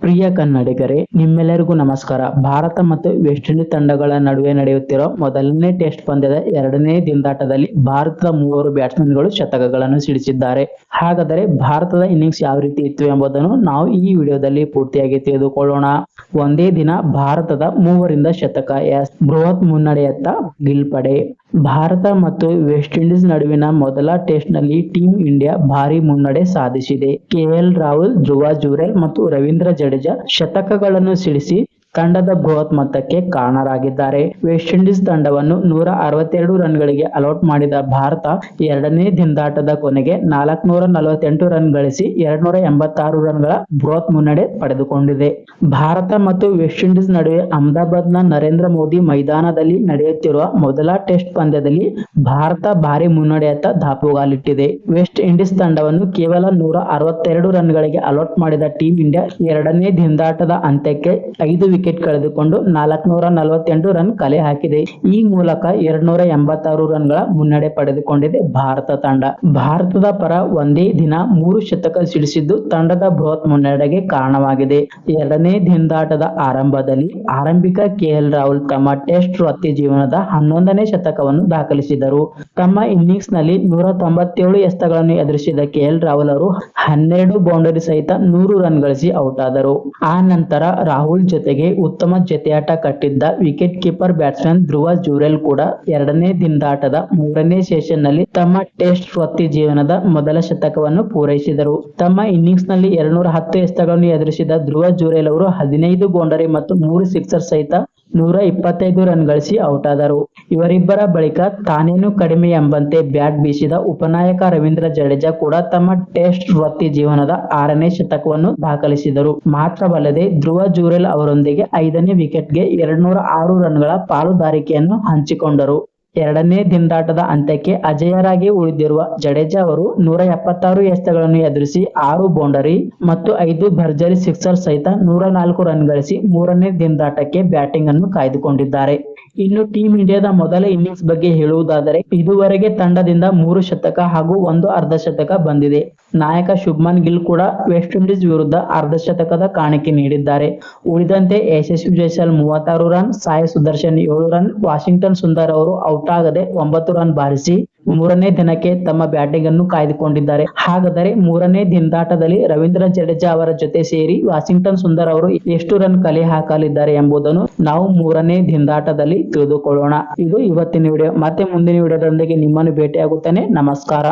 ಪ್ರಿಯ ಕನ್ನಡಿಗರೇ, ನಿಮ್ಮೆಲ್ಲರಿಗೂ ನಮಸ್ಕಾರ. ಭಾರತ ಮತ್ತು ವೆಸ್ಟ್ ಇಂಡೀಸ್ ತಂಡಗಳ ನಡುವೆ ನಡೆಯುತ್ತಿರುವ ಮೊದಲನೇ ಟೆಸ್ಟ್ ಪಂದ್ಯದ ಎರಡನೇ ದಿನದಾಟದಲ್ಲಿ ಭಾರತದ ಮೂವರು ಬ್ಯಾಟ್ಸ್ಮನ್ಗಳು ಶತಕಗಳನ್ನು ಸಿಡಿಸಿದ್ದಾರೆ. ಹಾಗಾದರೆ ಭಾರತದ ಇನ್ನಿಂಗ್ಸ್ ಯಾವ ರೀತಿ ಇತ್ತು ಎಂಬುದನ್ನು ನಾವು ಈ ವಿಡಿಯೋದಲ್ಲಿ ಪೂರ್ತಿಯಾಗಿ ತಿಳಿದುಕೊಳ್ಳೋಣ. ಒಂದೇ ದಿನ ಭಾರತದ ಮೂವರಿಂದ ಶತಕ ಎಸ್. ಬೃಹತ್ ಮುನ್ನಡೆಯತ್ತ ಗಿಲ್ಪಡೆ ಭಾರತ ಮತ್ತು ವೆಸ್ಟ್ ಇಂಡೀಸ್ ನಡುವಿನ ಮೊದಲ ಟೆಸ್ಟ್ನಲ್ಲಿ ಟೀಂ ಇಂಡಿಯಾ ಭಾರಿ ಮುನ್ನಡೆ ಸಾಧಿಸಿದೆ. ಕೆಎಲ್ ರಾಹುಲ್, ಧ್ರುವ ಜುರೇಲ್ ಮತ್ತು ರವೀಂದ್ರ ಜಡೇಜಾ ಶತಕಗಳನ್ನು ಸಿಡಿಸಿ ತಂಡದ ಬೃಹತ್ ಮೊತ್ತಕ್ಕೆ ಕಾರಣರಾಗಿದ್ದಾರೆ. ವೆಸ್ಟ್ ಇಂಡೀಸ್ ತಂಡವನ್ನು ನೂರ ಅರವತ್ತೆರಡು ರನ್ಗಳಿಗೆ ಅಲೌಟ್ ಮಾಡಿದ ಭಾರತ ಎರಡನೇ ದಿನದಾಟದ ಕೊನೆಗೆ ನಾಲ್ಕುನೂರ ನಲವತ್ತೆಂಟು ರನ್ ಗಳಿಸಿ ಎರಡ್ನೂರ ಎಂಬತ್ತಾರು ರನ್ಗಳ ಬೃಹತ್ ಮುನ್ನಡೆ ಪಡೆದುಕೊಂಡಿದೆ. ಭಾರತ ಮತ್ತು ವೆಸ್ಟ್ ಇಂಡೀಸ್ ನಡುವೆ ಅಹಮದಾಬಾದ್ನ ನರೇಂದ್ರ ಮೋದಿ ಮೈದಾನದಲ್ಲಿ ನಡೆಯುತ್ತಿರುವ ಮೊದಲ ಟೆಸ್ಟ್ ಪಂದ್ಯದಲ್ಲಿ ಭಾರತ ಭಾರಿ ಮುನ್ನಡೆಯತ್ತ ದಾಪುಗಾಲಿಟ್ಟಿದೆ. ವೆಸ್ಟ್ ಇಂಡೀಸ್ ತಂಡವನ್ನು ಕೇವಲ ನೂರ ಅರವತ್ತೆರಡು ರನ್ಗಳಿಗೆ ಅಲೌಟ್ ಮಾಡಿದ ಟೀಂ ಇಂಡಿಯಾ ಎರಡನೇ ದಿನದಾಟದ ಅಂತ್ಯಕ್ಕೆ ಐದು ವಿಕೆಟ್ ಕಳೆದುಕೊಂಡು ನಾಲ್ಕುನೂರ ನಲವತ್ತೆಂಟು ರನ್ ಕಲೆ ಹಾಕಿದೆ. ಈ ಮೂಲಕ ಎರಡ್ನೂರ ಎಂಬತ್ತಾರು ರನ್ಗಳ ಮುನ್ನಡೆ ಪಡೆದುಕೊಂಡಿದೆ ಭಾರತ ತಂಡ. ಭಾರತದ ಪರ ಒಂದೇ ದಿನ ಮೂರು ಶತಕ ಸಿಡಿಸಿದ್ದು ತಂಡದ ಬೃಹತ್ ಮುನ್ನಡೆಗೆ ಕಾರಣವಾಗಿದೆ. ಎರಡನೇ ದಿನದಾಟದ ಆರಂಭದಲ್ಲಿ ಆರಂಭಿಕ ಕೆಎಲ್ ರಾಹುಲ್ ತಮ್ಮ ಟೆಸ್ಟ್ ವೃತ್ತಿ ಜೀವನದ ಹನ್ನೊಂದನೇ ಶತಕವನ್ನು ದಾಖಲಿಸಿದರು. ತಮ್ಮ ಇನ್ನಿಂಗ್ಸ್ನಲ್ಲಿ ನೂರ ತೊಂಬತ್ತೇಳು ಎಸ್ತಗಳನ್ನು ಎದುರಿಸಿದ ಕೆಎಲ್ ರಾಹುಲ್ ಅವರು ಹನ್ನೆರಡು ಬೌಂಡರಿ ಸಹಿತ ನೂರು ರನ್ ಗಳಿಸಿ ಔಟ್ ಆದರು ಆ ನಂತರ ರಾಹುಲ್ ಜೊತೆಗೆ ಉತ್ತಮ ಜತೆಯಾಟ ಕಟ್ಟಿದ್ದ wicket keeper batsman Dhruv Jurel ಕೂಡ ಎರಡನೇ ದಿನದಾಟದ ಮೂರನೇ ಸೆಷನ್ನಲ್ಲಿ ತಮ್ಮ ಟೆಸ್ಟ್ ವೃತ್ತಿ ಜೀವನದ ಮೊದಲ ಶತಕವನ್ನು ಪೂರೈಸಿದರು. ತಮ್ಮ ಇನ್ನಿಂಗ್ಸ್ನಲ್ಲಿ ಎರಡ್ನೂರ ಹತ್ತು ಎಸೆತಗಳನ್ನು ಎದುರಿಸಿದ ಧ್ರುವ ಜೂರೆಲ್ ಅವರು ಹದಿನೈದು ಬೌಂಡರಿ ಮತ್ತು ಮೂರು ಸಿಕ್ಸರ್ ಸಹಿತ ನೂರ ಇಪ್ಪತ್ತೈದು ರನ್ ಗಳಿಸಿ ಔಟ್ ಆದರು. ಇವರಿಬ್ಬರ ಬಳಿಕ ತಾನೇನು ಕಡಿಮೆ ಎಂಬಂತೆ ಬ್ಯಾಟ್ ಬೀಸಿದ ಉಪನಾಯಕ ರವೀಂದ್ರ ಜಡೇಜಾ ಕೂಡ ತಮ್ಮ ಟೆಸ್ಟ್ ವೃತ್ತಿ ಜೀವನದ ಆರನೇ ಶತಕವನ್ನು ದಾಖಲಿಸಿದರು. ಮಾತ್ರವಲ್ಲದೆ ಧ್ರುವ ಜೂರೆಲ್ ಅವರೊಂದಿಗೆ ಐದನೇ ವಿಕೆಟ್ಗೆ ಎರಡ್ನೂರ ಆರು ರನ್ಗಳ ಪಾಲುದಾರಿಕೆಯನ್ನು ಹಂಚಿಕೊಂಡರು. ಎರಡನೇ ದಿನದಾಟದ ಅಂತ್ಯಕ್ಕೆ ಅಜೇಯರಾಗಿ ಉಳಿದಿರುವ ಜಡೇಜಾ ಅವರು ನೂರ ಎಪ್ಪತ್ತಾರು ಎಸೆತಗಳನ್ನು ಎದುರಿಸಿ ಆರು ಬೌಂಡರಿ ಮತ್ತು ಐದು ಭರ್ಜರಿ ಸಿಕ್ಸರ್ ಸಹಿತ ನೂರ ನಾಲ್ಕು ರನ್ ಗಳಿಸಿ ಮೂರನೇ ದಿನದಾಟಕ್ಕೆ ಬ್ಯಾಟಿಂಗ್ ಅನ್ನು ಕಾಯ್ದುಕೊಂಡಿದ್ದಾರೆ. ಇನ್ನು ಟೀಂ ಇಂಡಿಯಾದ ಮೊದಲ ಇನ್ನಿಂಗ್ಸ್ ಬಗ್ಗೆ ಹೇಳುವುದಾದರೆ, ಇದುವರೆಗೆ ತಂಡದಿಂದ ಮೂರು ಶತಕ ಹಾಗೂ ಒಂದು ಅರ್ಧ ಶತಕ ಬಂದಿದೆ. ನಾಯಕ ಶುಭ್ಮನ್ ಗಿಲ್ ಕೂಡ ವೆಸ್ಟ್ ಇಂಡೀಸ್ ವಿರುದ್ಧ ಅರ್ಧ ಶತಕದ ಕಾಣಿಕೆ ನೀಡಿದ್ದಾರೆ. ಉಳಿದಂತೆ ಯಶಸ್ವಿ ಜೈಸಲ್ ಮೂವತ್ತಾರು ರನ್, ಸಾಯಿ ಸುದರ್ಶನ್ ಏಳು ರನ್, ವಾಷಿಂಗ್ಟನ್ ಸುಂದರ್ ಅವರು ಔಟ್ ಆಗದೆ ಒಂಬತ್ತು ರನ್ ಬಾರಿಸಿ ಮೂರನೇ ದಿನಕ್ಕೆ ತಮ್ಮ ಬ್ಯಾಟಿಂಗ್ ಅನ್ನು ಕಾಯ್ದುಕೊಂಡಿದ್ದಾರೆ. ಹಾಗಾದರೆ ಮೂರನೇ ದಿನದಾಟದಲ್ಲಿ ರವೀಂದ್ರ ಜಡೇಜಾ ಅವರ ಜೊತೆ ಸೇರಿ ವಾಷಿಂಗ್ಟನ್ ಸುಂದರ್ ಅವರು ಎಷ್ಟು ರನ್ ಕಲೆ ಹಾಕಲಿದ್ದಾರೆ ಎಂಬುದನ್ನು ನಾವು ಮೂರನೇ ದಿನದಾಟದಲ್ಲಿ ತಿಳಿದುಕೊಳ್ಳೋಣ. ಇದು ಇವತ್ತಿನ ವಿಡಿಯೋ. ಮತ್ತೆ ಮುಂದಿನ ವಿಡಿಯೋದೊಂದಿಗೆ ನಿಮ್ಮನ್ನು ಭೇಟಿಯಾಗುತ್ತೇನೆ. ನಮಸ್ಕಾರ.